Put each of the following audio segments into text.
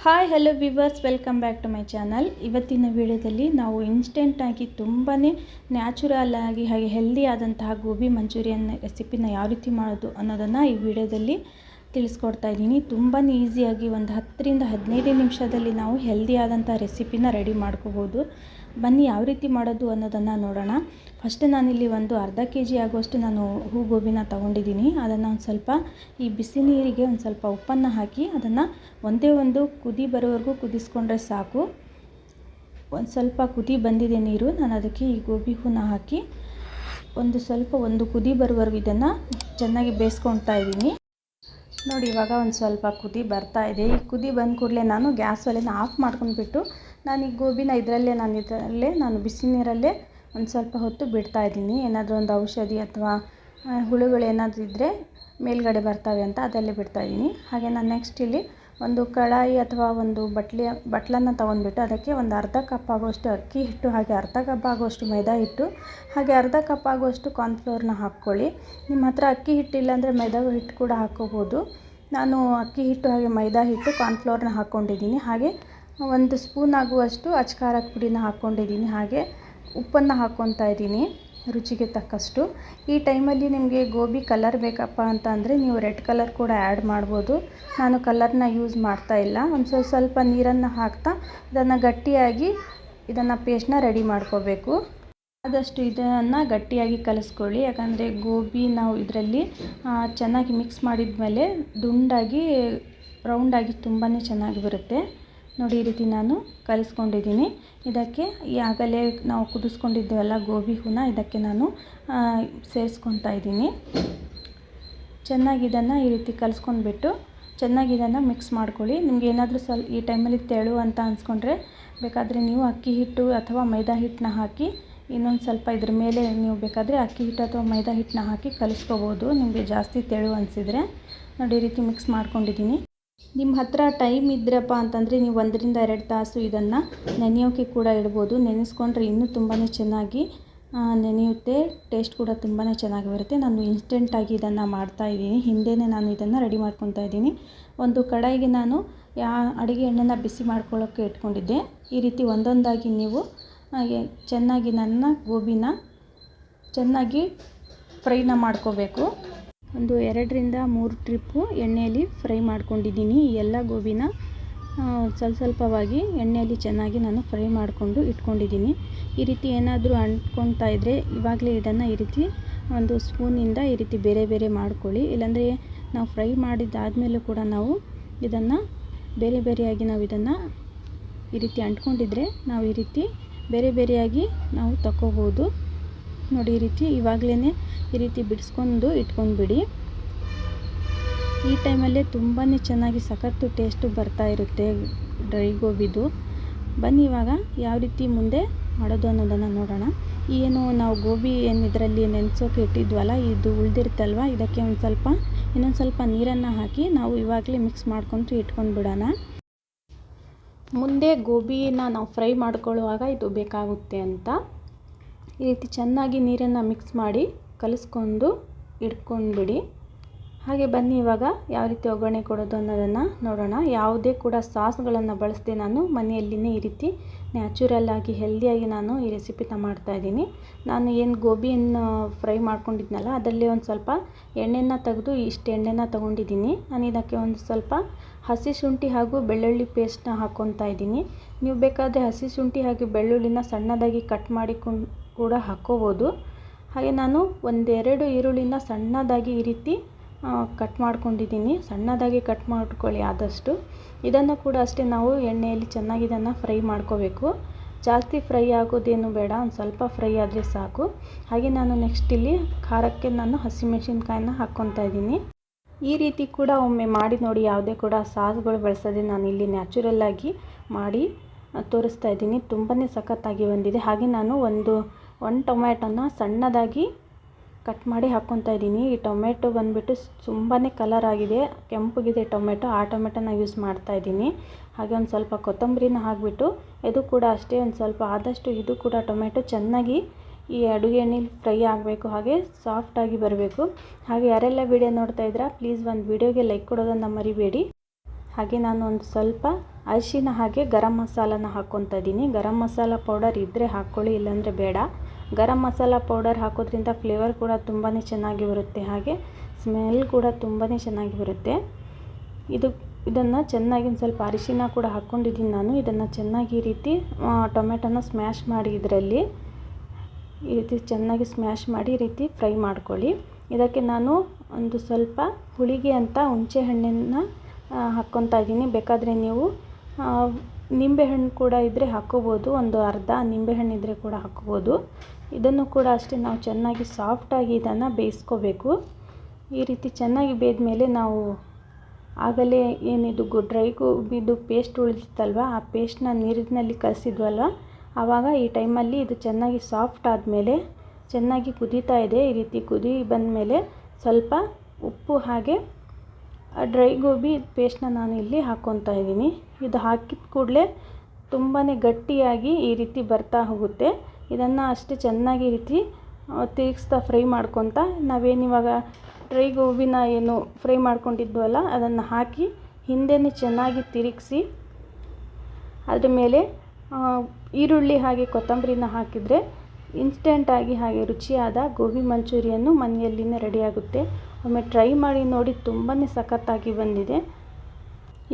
Hi hello viewers welcome back to my channel ಇವತ್ತಿನ ವಿಡಿಯೋದಲ್ಲಿ ನಾವು ಇನ್ಸ್ಟೆಂಟಾಗಿ ತುಂಬಾ ನ್ಯಾಚುರಲ್ ಆಗಿ, ಹಾಗೆ ಹೆಲ್ದಿ ಆದಂತಹ ಗೋಬಿ ಮಂಚೂರಿಯನ್ ರೆಸಿಪಿನ ಯಾವ ರೀತಿ ಮಾಡೋದು ಅನ್ನೋದನ್ನು ಈ ವಿಡಿಯೋದಲ್ಲಿ ತಿಳಿಸ್ಕೊಡ್ತಾ ಇದ್ದೀನಿ. ತುಂಬಾ ಈಸಿಯಾಗಿ ಒಂದು ಹತ್ತರಿಂದ ಹದಿನೈದು ನಿಮಿಷದಲ್ಲಿ ನಾವು ಹೆಲ್ದಿ ಆದಂಥ ರೆಸಿಪಿನ ರೆಡಿ ಮಾಡ್ಕೋಬೋದು. ಬನ್ನಿ ಯಾವ ರೀತಿ ಮಾಡೋದು ಅನ್ನೋದನ್ನು ನೋಡೋಣ. ಫಸ್ಟ್ ನಾನಿಲ್ಲಿ ಒಂದು ಅರ್ಧ ಕೆ ಜಿ ಆಗುವಷ್ಟು ನಾನು ಹೂಗೋಬಿನ ತೊಗೊಂಡಿದ್ದೀನಿ. ಅದನ್ನು ಒಂದು ಸ್ವಲ್ಪ ಈ ಬಿಸಿ ನೀರಿಗೆ ಒಂದು ಸ್ವಲ್ಪ ಉಪ್ಪನ್ನು ಹಾಕಿ ಅದನ್ನು ಒಂದೇ ಒಂದು ಕುದಿ ಬರೋವರೆಗೂ ಕುದಿಸ್ಕೊಂಡ್ರೆ ಸಾಕು. ಒಂದು ಸ್ವಲ್ಪ ಕುದಿ ಬಂದಿದೆ ನೀರು. ನಾನು ಅದಕ್ಕೆ ಈ ಗೋಬಿ ಹೂನ ಹಾಕಿ ಒಂದು ಸ್ವಲ್ಪ ಒಂದು ಕುದಿ ಬರುವವರೆಗೂ ಇದನ್ನು ಚೆನ್ನಾಗಿ ಬೇಯಿಸ್ಕೊಳ್ತಾ ಇದ್ದೀನಿ. ನೋಡಿ, ಇವಾಗ ಒಂದು ಸ್ವಲ್ಪ ಕುದಿ ಬರ್ತಾ ಇದೆ. ಈ ಕುದಿ ಬಂದ ಕೂಡಲೇ ನಾನು ಗ್ಯಾಸ್ ಒಲೆನ ಆಫ್ ಮಾಡ್ಕೊಂಡ್ಬಿಟ್ಟು ನಾನು ಈ ಗೋಬಿನ ಇದರಲ್ಲೇ ನಾನು ಇದರಲ್ಲೇ ನಾನು ಬಿಸಿ ನೀರಲ್ಲೇ ಒಂದು ಸ್ವಲ್ಪ ಹೊತ್ತು ಬಿಡ್ತಾ ಇದ್ದೀನಿ. ಏನಾದರೂ ಒಂದು ಔಷಧಿ ಅಥವಾ ಹುಳುಗಳು ಏನಾದರೂ ಇದ್ದರೆ ಮೇಲ್ಗಡೆ ಬರ್ತವೆ ಅಂತ ಅದರಲ್ಲೇ ಬಿಡ್ತಾ ಇದ್ದೀನಿ. ಹಾಗೆ ನಾನು ನೆಕ್ಸ್ಟ್ ಇಲ್ಲಿ ಒಂದು ಕಡಾಯಿ ಅಥವಾ ಒಂದು ಬಟ್ಲಿಯ ಬಟ್ಲನ್ನು ತಗೊಂಡ್ಬಿಟ್ಟು ಅದಕ್ಕೆ ಒಂದು ಅರ್ಧ ಕಪ್ ಆಗುವಷ್ಟು ಅಕ್ಕಿ ಹಿಟ್ಟು, ಹಾಗೆ ಅರ್ಧ ಕಪ್ ಆಗುವಷ್ಟು ಮೈದಾ ಹಿಟ್ಟು, ಹಾಗೆ ಅರ್ಧ ಕಪ್ ಆಗುವಷ್ಟು ಕಾರ್ನ್ಫ್ಲೋರ್ನ ಹಾಕ್ಕೊಳ್ಳಿ. ನಿಮ್ಮ ಹತ್ರ ಅಕ್ಕಿ ಹಿಟ್ಟಿಲ್ಲ ಅಂದರೆ ಮೈದಾ ಹಿಟ್ಟು ಕೂಡ ಹಾಕ್ಕೋಬೋದು. ನಾನು ಅಕ್ಕಿ ಹಿಟ್ಟು, ಹಾಗೆ ಮೈದಾ ಹಿಟ್ಟು ಕಾರ್ನ್ಫ್ಲೋರ್ನ ಹಾಕ್ಕೊಂಡಿದ್ದೀನಿ. ಹಾಗೆ ಒಂದು ಸ್ಪೂನ್ ಆಗುವಷ್ಟು ಅಚ್ಕಾರದ ಪುಡಿನ ಹಾಕ್ಕೊಂಡಿದ್ದೀನಿ. ಹಾಗೆ ಉಪ್ಪನ್ನು ಹಾಕ್ಕೊತಾ ಇದ್ದೀನಿ. ರುಚಿಗೆ ತಕ್ಕಷ್ಟು. ಈ ಟೈಮಲ್ಲಿ ನಿಮಗೆ ಗೋಬಿ ಕಲರ್ ಬೇಕಪ್ಪ ಅಂತ ಅಂದರೆ ನೀವು ರೆಡ್ ಕಲರ್ ಕೂಡ ಆ್ಯಡ್ ಮಾಡ್ಬೋದು. ನಾನು ಕಲರ್ನ ಯೂಸ್ ಮಾಡ್ತಾ ಇಲ್ಲ. ಒಂದು ಸ್ವಲ್ಪ ಸ್ವಲ್ಪ ನೀರನ್ನು ಹಾಕ್ತಾ ಇದನ್ನು ಗಟ್ಟಿಯಾಗಿ ಇದನ್ನು ಪೇಸ್ಟ್ನ ರೆಡಿ ಮಾಡ್ಕೋಬೇಕು. ಆದಷ್ಟು ಇದನ್ನು ಗಟ್ಟಿಯಾಗಿ ಕಲಿಸ್ಕೊಳ್ಳಿ. ಯಾಕಂದರೆ ಗೋಬಿ ನಾವು ಇದರಲ್ಲಿ ಚೆನ್ನಾಗಿ ಮಿಕ್ಸ್ ಮಾಡಿದ ಮೇಲೆ ದುಂಡಾಗಿ ರೌಂಡಾಗಿ ತುಂಬಾ ಚೆನ್ನಾಗಿ ಬರುತ್ತೆ. ನೋಡಿ, ಈ ರೀತಿ ನಾನು ಕಲಿಸ್ಕೊಂಡಿದ್ದೀನಿ. ಇದಕ್ಕೆ ಆಗಲೇ ನಾವು ಕುದಿಸ್ಕೊಂಡಿದ್ದೀವಲ್ಲ ಗೋಬಿ ಹೂನ, ಇದಕ್ಕೆ ನಾನು ಸೇರಿಸ್ಕೊತಾ ಇದ್ದೀನಿ. ಚೆನ್ನಾಗಿ ಇದನ್ನು ಈ ರೀತಿ ಕಲಿಸ್ಕೊಂಡ್ಬಿಟ್ಟು ಚೆನ್ನಾಗಿ ಇದನ್ನು ಮಿಕ್ಸ್ ಮಾಡ್ಕೊಳ್ಳಿ. ನಿಮ್ಗೆ ಏನಾದರೂ ಸ್ವಲ್ಪ ಈ ಟೈಮಲ್ಲಿ ತೆಳು ಅಂತ ಅನ್ಸ್ಕೊಂಡ್ರೆ ಬೇಕಾದರೆ ನೀವು ಅಕ್ಕಿ ಹಿಟ್ಟು ಅಥವಾ ಮೈದಾ ಹಿಟ್ಟನ್ನ ಹಾಕಿ ಇನ್ನೊಂದು ಸ್ವಲ್ಪ ಇದ್ರ ಮೇಲೆ ನೀವು ಬೇಕಾದರೆ ಅಕ್ಕಿ ಹಿಟ್ಟು ಅಥವಾ ಮೈದಾ ಹಿಟ್ಟನ್ನ ಹಾಕಿ ಕಲಿಸ್ಕೋಬೋದು. ನಿಮಗೆ ಜಾಸ್ತಿ ತೆಳು ಅನಿಸಿದರೆ ನೋಡಿ, ಈ ರೀತಿ ಮಿಕ್ಸ್ ಮಾಡ್ಕೊಂಡಿದ್ದೀನಿ. ನಿಮ್ಮ ಹತ್ರ ಟೈಮ್ ಇದ್ರಪ್ಪ ಅಂತಂದರೆ ನೀವು ಒಂದರಿಂದ ಎರಡು ತಾಸು ಇದನ್ನು ನೆನೆಯೋಕ್ಕೆ ಕೂಡ ಇಡ್ಬೋದು. ನೆನೆಸ್ಕೊಂಡ್ರೆ ಇನ್ನೂ ತುಂಬಾ ಚೆನ್ನಾಗಿ ನೆನೆಯುತ್ತೆ. ಟೇಸ್ಟ್ ಕೂಡ ತುಂಬಾ ಚೆನ್ನಾಗಿ ಬರುತ್ತೆ. ನಾನು ಇನ್ಸ್ಟೆಂಟಾಗಿ ಇದನ್ನು ಮಾಡ್ತಾಯಿದ್ದೀನಿ ಹಿಂದೆಯೇ ನಾನು ಇದನ್ನು ರೆಡಿ ಮಾಡ್ಕೊತಾ ಇದ್ದೀನಿ. ಒಂದು ಕಡಾಯಿಗೆ ನಾನು ಯಾ, ಅಡುಗೆ ಎಣ್ಣೆನ ಬಿಸಿ ಮಾಡ್ಕೊಳ್ಳೋಕ್ಕೆ ಇಟ್ಕೊಂಡಿದ್ದೆ. ಈ ರೀತಿ ಒಂದೊಂದಾಗಿ ನೀವು ಚೆನ್ನಾಗಿ ನನ್ನ ಗೋಬಿನ ಚೆನ್ನಾಗಿ ಫ್ರೈನ ಮಾಡ್ಕೋಬೇಕು. ಒಂದು ಎರಡರಿಂದ ಮೂರು ಟ್ರಿಪ್ಪು ಎಣ್ಣೆಯಲ್ಲಿ ಫ್ರೈ ಮಾಡ್ಕೊಂಡಿದ್ದೀನಿ. ಈ ಎಲ್ಲ ಗೋಬಿನ ಸ್ವಲ್ಪ ಸ್ವಲ್ಪವಾಗಿ ಎಣ್ಣೆಯಲ್ಲಿ ಚೆನ್ನಾಗಿ ನಾನು ಫ್ರೈ ಮಾಡಿಕೊಂಡು ಇಟ್ಕೊಂಡಿದ್ದೀನಿ. ಈ ರೀತಿ ಏನಾದರೂ ಅಂಟ್ಕೊತಾ ಇದ್ದರೆ ಇವಾಗಲೇ ಇದನ್ನು ಈ ರೀತಿ ಒಂದು ಸ್ಪೂನಿಂದ ಈ ರೀತಿ ಬೇರೆ ಬೇರೆ ಮಾಡ್ಕೊಳ್ಳಿ. ಇಲ್ಲಾಂದರೆ ನಾವು ಫ್ರೈ ಮಾಡಿದ್ದಾದಮೇಲೂ ಕೂಡ ನಾವು ಇದನ್ನು ಬೇರೆ ಬೇರೆಯಾಗಿ ನಾವು ಇದನ್ನು ಈ ರೀತಿ ಅಂಟ್ಕೊಂಡಿದ್ರೆ ನಾವು ಈ ರೀತಿ ಬೇರೆ ಬೇರೆಯಾಗಿ ನಾವು ತಗೋಬೋದು ನೋಡಿ ಈ ರೀತಿ ಇವಾಗಲೇ ಈ ರೀತಿ ಬಿಡಿಸ್ಕೊಂಡು ಇಟ್ಕೊಂಡ್ಬಿಡಿ. ಈ ಟೈಮಲ್ಲೇ ತುಂಬಾ ಚೆನ್ನಾಗಿ ಸಖತ್ತು ಟೇಸ್ಟು ಬರ್ತಾ ಇರುತ್ತೆ ಡ್ರೈ ಗೋಬಿದು ಬನ್ನಿ ಇವಾಗ ಯಾವ ರೀತಿ ಮುಂದೆ ಮಾಡೋದು ಅನ್ನೋದನ್ನು ನೋಡೋಣ. ಏನು ನಾವು ಗೋಬಿ ಏನು ಇದರಲ್ಲಿ ನೆನೆಸೋಕೆ ಇಟ್ಟಿದ್ವಲ್ಲ, ಇದು ಉಳಿದಿರುತ್ತಲ್ವ ಇದಕ್ಕೆ ಒಂದು ಸ್ವಲ್ಪ, ಇನ್ನೊಂದು ಸ್ವಲ್ಪ ನೀರನ್ನು ಹಾಕಿ ನಾವು ಇವಾಗಲೇ ಮಿಕ್ಸ್ ಮಾಡ್ಕೊಂಡು ಇಟ್ಕೊಂಡು ಬಿಡೋಣ ಮುಂದೆ ಗೋಬಿನ ನಾವು ಫ್ರೈ ಮಾಡ್ಕೊಳ್ಳುವಾಗ ಇದು ಬೇಕಾಗುತ್ತೆ ಅಂತ. ಈ ರೀತಿ ಚೆನ್ನಾಗಿ ನೀರನ್ನು ಮಿಕ್ಸ್ ಮಾಡಿ ಕಲಿಸ್ಕೊಂಡು ಇಟ್ಕೊಂಡ್ಬಿಡಿ. ಹಾಗೆ ಬನ್ನಿ ಇವಾಗ ಯಾವ ರೀತಿ ಒಗ್ಗರಣೆ ಕೊಡೋದು ಅನ್ನೋದನ್ನು ನೋಡೋಣ. ಯಾವುದೇ ಕೂಡ ಸಾಸ್ಗಳನ್ನು ಬಳಸದೆ ನಾನು ಮನೆಯಲ್ಲಿನೇ ಈ ರೀತಿ ನ್ಯಾಚುರಲ್ ಆಗಿ ಹೆಲ್ದಿಯಾಗಿ ನಾನು ಈ ರೆಸಿಪಿನ ಮಾಡ್ತಾಯಿದ್ದೀನಿ ನಾನು ಏನು ಗೋಬಿಯನ್ನು ಫ್ರೈ ಮಾಡ್ಕೊಂಡಿದ್ನಲ್ಲ, ಅದರಲ್ಲಿ ಒಂದು ಸ್ವಲ್ಪ ಎಣ್ಣೆನ ತೆಗೆದು ಇಷ್ಟು ಎಣ್ಣೆನ ತೊಗೊಂಡಿದ್ದೀನಿ. ನಾನು ಇದಕ್ಕೆ ಒಂದು ಸ್ವಲ್ಪ ಹಸಿ ಶುಂಠಿ ಹಾಗೂ ಬೆಳ್ಳುಳ್ಳಿ ಪೇಸ್ಟ್ನ ಹಾಕ್ಕೊತಾ ಇದ್ದೀನಿ. ನೀವು ಬೇಕಾದರೆ ಹಸಿ ಶುಂಠಿ ಹಾಗೂ ಬೆಳ್ಳುಳ್ಳಿನ ಸಣ್ಣದಾಗಿ ಕಟ್ ಮಾಡಿಕೊಂಡು ಕೂಡ ಹಾಕ್ಕೋಬೋದು ಹಾಗೆ ನಾನು ಒಂದೆರಡು ಈರುಳ್ಳಿನ ಸಣ್ಣದಾಗಿ ಈ ರೀತಿ ಕಟ್ ಮಾಡ್ಕೊಂಡಿದ್ದೀನಿ. ಸಣ್ಣದಾಗಿ ಕಟ್ ಮಾಡ್ಕೊಳ್ಳಿ ಆದಷ್ಟು. ಇದನ್ನು ಕೂಡ ಅಷ್ಟೇ ನಾವು ಎಣ್ಣೆಯಲ್ಲಿ ಚೆನ್ನಾಗಿ ಇದನ್ನು ಫ್ರೈ ಮಾಡ್ಕೋಬೇಕು. ಜಾಸ್ತಿ ಫ್ರೈ ಆಗೋದೇನು ಬೇಡ, ಒಂದು ಸ್ವಲ್ಪ ಫ್ರೈ ಆದರೆ ಸಾಕು. ಹಾಗೆ ನಾನು ನೆಕ್ಸ್ಟ್ ಇಲ್ಲಿ ಖಾರಕ್ಕೆ ನಾನು ಹಸಿಮೆಣಸಿನ್ಕಾಯಿನ ಹಾಕ್ಕೊತಾ ಇದ್ದೀನಿ. ಈ ರೀತಿ ಕೂಡ ಒಮ್ಮೆ ಮಾಡಿ ನೋಡಿ ಯಾವುದೇ ಕೂಡ ಸಾಸ್ಗಳು ಬಳಸದೆ ನಾನು ಇಲ್ಲಿ ನ್ಯಾಚುರಲ್ಲಾಗಿ ಮಾಡಿ ತೋರಿಸ್ತಾ ಇದ್ದೀನಿ. ತುಂಬಾ ಸಖತ್ತಾಗಿ ಬಂದಿದೆ. ಹಾಗೆ ನಾನು ಒಂದು ಒಂದು ಟೊಮ್ಯಾಟೊನ ಸಣ್ಣದಾಗಿ ಕಟ್ ಮಾಡಿ ಹಾಕ್ಕೊತಾ ಇದ್ದೀನಿ. ಈ ಟೊಮೆಟೊ ಬಂದುಬಿಟ್ಟು ತುಂಬಾ ಕಲರ್ ಆಗಿದೆ. ಕೆಂಪಗಿದೆ ಟೊಮೆಟೊ ಆ ಟೊಮೆಟೊನ ಯೂಸ್ ಮಾಡ್ತಾ ಇದ್ದೀನಿ. ಹಾಗೆ ಒಂದು ಸ್ವಲ್ಪ ಕೊತ್ತಂಬರಿನ ಹಾಕಿಬಿಟ್ಟು ಇದು ಕೂಡ ಅಷ್ಟೇ ಒಂದು ಸ್ವಲ್ಪ ಆದಷ್ಟು ಇದು ಕೂಡ ಟೊಮೆಟೊ ಚೆನ್ನಾಗಿ ಈ ಅಡುಗೆ ಎಣ್ಣೆಲಿ ಫ್ರೈ ಆಗಬೇಕು. ಹಾಗೆ ಸಾಫ್ಟಾಗಿ ಬರಬೇಕು. ಹಾಗೆ ಯಾರೆಲ್ಲ ವಿಡಿಯೋ ನೋಡ್ತಾ ಇದ್ದೀರಾ ಪ್ಲೀಸ್ ಒಂದು ವಿಡಿಯೋಗೆ ಲೈಕ್ ಕೊಡೋದನ್ನು ಮರಿಬೇಡಿ. ಹಾಗೆ ನಾನು ಒಂದು ಸ್ವಲ್ಪ ಅರಿಶಿನ ಹಾಗೆ ಗರಂ ಮಸಾಲನ ಹಾಕ್ಕೊತಾ ಇದ್ದೀನಿ. ಗರಂ ಮಸಾಲ ಪೌಡರ್ ಇದ್ದರೆ ಹಾಕ್ಕೊಳ್ಳಿ, ಇಲ್ಲಾಂದರೆ ಬೇಡ. ಗರಂ ಮಸಾಲ ಪೌಡರ್ ಹಾಕೋದ್ರಿಂದ ಫ್ಲೇವರ್ ಕೂಡ ತುಂಬಾ ಚೆನ್ನಾಗಿ ಬರುತ್ತೆ. ಹಾಗೆ ಸ್ಮೆಲ್ ಕೂಡ ತುಂಬಾ ಚೆನ್ನಾಗಿ ಬರುತ್ತೆ. ಇದು, ಇದನ್ನು ಚೆನ್ನಾಗಿ ಸ್ವಲ್ಪ ಅರಿಶಿನ ಕೂಡ ಹಾಕ್ಕೊಂಡಿದ್ದೀನಿ ನಾನು. ಇದನ್ನು ಚೆನ್ನಾಗಿ ಈ ರೀತಿ ಟೊಮೆಟೊನ ಸ್ಮ್ಯಾಶ್ ಮಾಡಿ ಇದರಲ್ಲಿ. ಈ ರೀತಿ ಚೆನ್ನಾಗಿ ಸ್ಮ್ಯಾಶ್ ಮಾಡಿ ಈ ರೀತಿ ಫ್ರೈ ಮಾಡ್ಕೊಳ್ಳಿ. ಇದಕ್ಕೆ ನಾನು ಒಂದು ಸ್ವಲ್ಪ ಹುಳಿಗೆ ಅಂತ ಹುಣಸೆ ಹಣ್ಣನ್ನು ಹಾಕ್ಕೊತಾ ಇದ್ದೀನಿ. ಬೇಕಾದರೆ ನೀವು ನಿಂಬೆಹಣ್ಣು ಕೂಡ ಇದ್ದರೆ ಹಾಕ್ಕೋಬೋದು ಒಂದು ಅರ್ಧ ನಿಂಬೆಹಣ್ಣು ಇದ್ದರೆ ಕೂಡ ಹಾಕ್ಕೋಬೋದು ಇದನ್ನು ಕೂಡ ಅಷ್ಟೇ ನಾವು ಚೆನ್ನಾಗಿ ಸಾಫ್ಟಾಗಿ ಇದನ್ನು ಬೇಯಿಸ್ಕೋಬೇಕು. ಈ ರೀತಿ ಚೆನ್ನಾಗಿ ಬೇಯ್ದ ಮೇಲೆ ನಾವು ಆಗಲೇ ಏನಿದು ಗು ಡ್ರೈ ಗೋಬಿದು ಪೇಸ್ಟ್ ಉಳಿದಿತ್ತಲ್ವ ಆ ಪೇಸ್ಟ್ನ ನೀರಿನಲ್ಲಿ ಕಲಸಿದ್ವಲ್ವ, ಆವಾಗ ಈ ಟೈಮಲ್ಲಿ ಇದು ಚೆನ್ನಾಗಿ ಸಾಫ್ಟ್ ಆದಮೇಲೆ ಚೆನ್ನಾಗಿ ಕುದೀತಾ ಇದೆ. ಈ ರೀತಿ ಕುದಿ ಬಂದಮೇಲೆ ಸ್ವಲ್ಪ ಉಪ್ಪು ಹಾಗೆ ಡ್ರೈ ಗೋಬಿ ಪೇಸ್ಟ್ನ ನಾನು ಇಲ್ಲಿ ಹಾಕ್ಕೊತಾ ಇದ್ದೀನಿ. ಇದು ಹಾಕಿದ ಕೂಡಲೇ ತುಂಬಾ ಗಟ್ಟಿಯಾಗಿ ಈ ರೀತಿ ಬರ್ತಾ ಹೋಗುತ್ತೆ. ಇದನ್ನು ಅಷ್ಟೇ ಚೆನ್ನಾಗಿ ರೀತಿ ತಿರುಗಿಸ್ತಾ ಫ್ರೈ ಮಾಡ್ಕೊತ ನಾವೇನಿವಾಗ ಡ್ರೈ ಗೋಬಿನ ಏನು ಫ್ರೈ ಮಾಡ್ಕೊಂಡಿದ್ವಲ್ಲ, ಅದನ್ನು ಹಾಕಿ ಹಿಂದೆನೇ ಚೆನ್ನಾಗಿ ತಿರುಗಿಸಿ ಅದ್ರ ಮೇಲೆ ಈರುಳ್ಳಿ ಹಾಗೆ ಕೊತ್ತಂಬರಿನ ಹಾಕಿದರೆ ಇನ್ಸ್ಟೆಂಟಾಗಿ ಹಾಗೆ ರುಚಿಯಾದ ಗೋಬಿ ಮಂಚೂರಿಯನ್ನು ಮನೆಯಲ್ಲಿನೇ ರೆಡಿಯಾಗುತ್ತೆ ಒಮ್ಮೆ ಟ್ರೈ ಮಾಡಿ ನೋಡಿ ತುಂಬಾ ಸಖತ್ತಾಗಿ ಬಂದಿದೆ.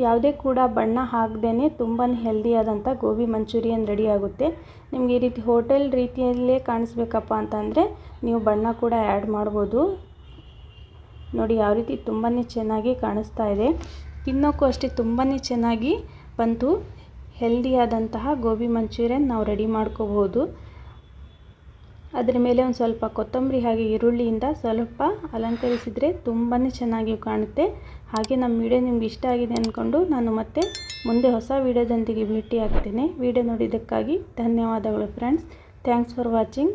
ಯಾವುದೇ ಕೂಡ ಬಣ್ಣ ಹಾಕ್ದೇ ತುಂಬಾ ಹೆಲ್ದಿಯಾದಂಥ ಗೋಬಿ ಮಂಚೂರಿಯನ್ ರೆಡಿಯಾಗುತ್ತೆ ನಿಮಗೆ ಈ ರೀತಿ ಹೋಟೆಲ್ ರೀತಿಯಲ್ಲೇ ಕಾಣಿಸ್ಬೇಕಪ್ಪ ಅಂತಂದರೆ ನೀವು ಬಣ್ಣ ಕೂಡ ಆ್ಯಡ್ ಮಾಡ್ಬೋದು. ನೋಡಿ ಯಾವ ರೀತಿ ತುಂಬಾ ಚೆನ್ನಾಗಿ ಕಾಣಿಸ್ತಾ ಇದೆ. ತಿನ್ನೋಕ್ಕೂ ಅಷ್ಟೇ ತುಂಬಾ ಚೆನ್ನಾಗಿ ಬಂತು. ಹೆಲ್ದಿಯಾದಂತಹ ಗೋಬಿ ಮಂಚೂರಿಯನ್ ನಾವು ರೆಡಿ ಮಾಡ್ಕೋಬೋದು ಅದರ ಮೇಲೆ ಒಂದು ಸ್ವಲ್ಪ ಕೊತ್ತಂಬರಿ ಹಾಗೆ ಈರುಳ್ಳಿಯಿಂದ ಸ್ವಲ್ಪ ಅಲಂಕರಿಸಿದರೆ ತುಂಬಾ ಚೆನ್ನಾಗಿ ಕಾಣುತ್ತೆ. ಹಾಗೆ ನಮ್ಮ ವಿಡಿಯೋ ನಿಮ್ಗೆ ಇಷ್ಟ ಆಗಿದೆ ಅಂದ್ಕೊಂಡು ನಾನು ಮತ್ತೆ ಮುಂದೆ ಹೊಸ ವಿಡಿಯೋದೊಂದಿಗೆ ಭೇಟಿ ಆಗ್ತೇನೆ ವಿಡಿಯೋ ನೋಡಿದ್ದಕ್ಕಾಗಿ ಧನ್ಯವಾದಗಳು ಫ್ರೆಂಡ್ಸ್ ಥ್ಯಾಂಕ್ಸ್ ಫಾರ್ ವಾಚಿಂಗ್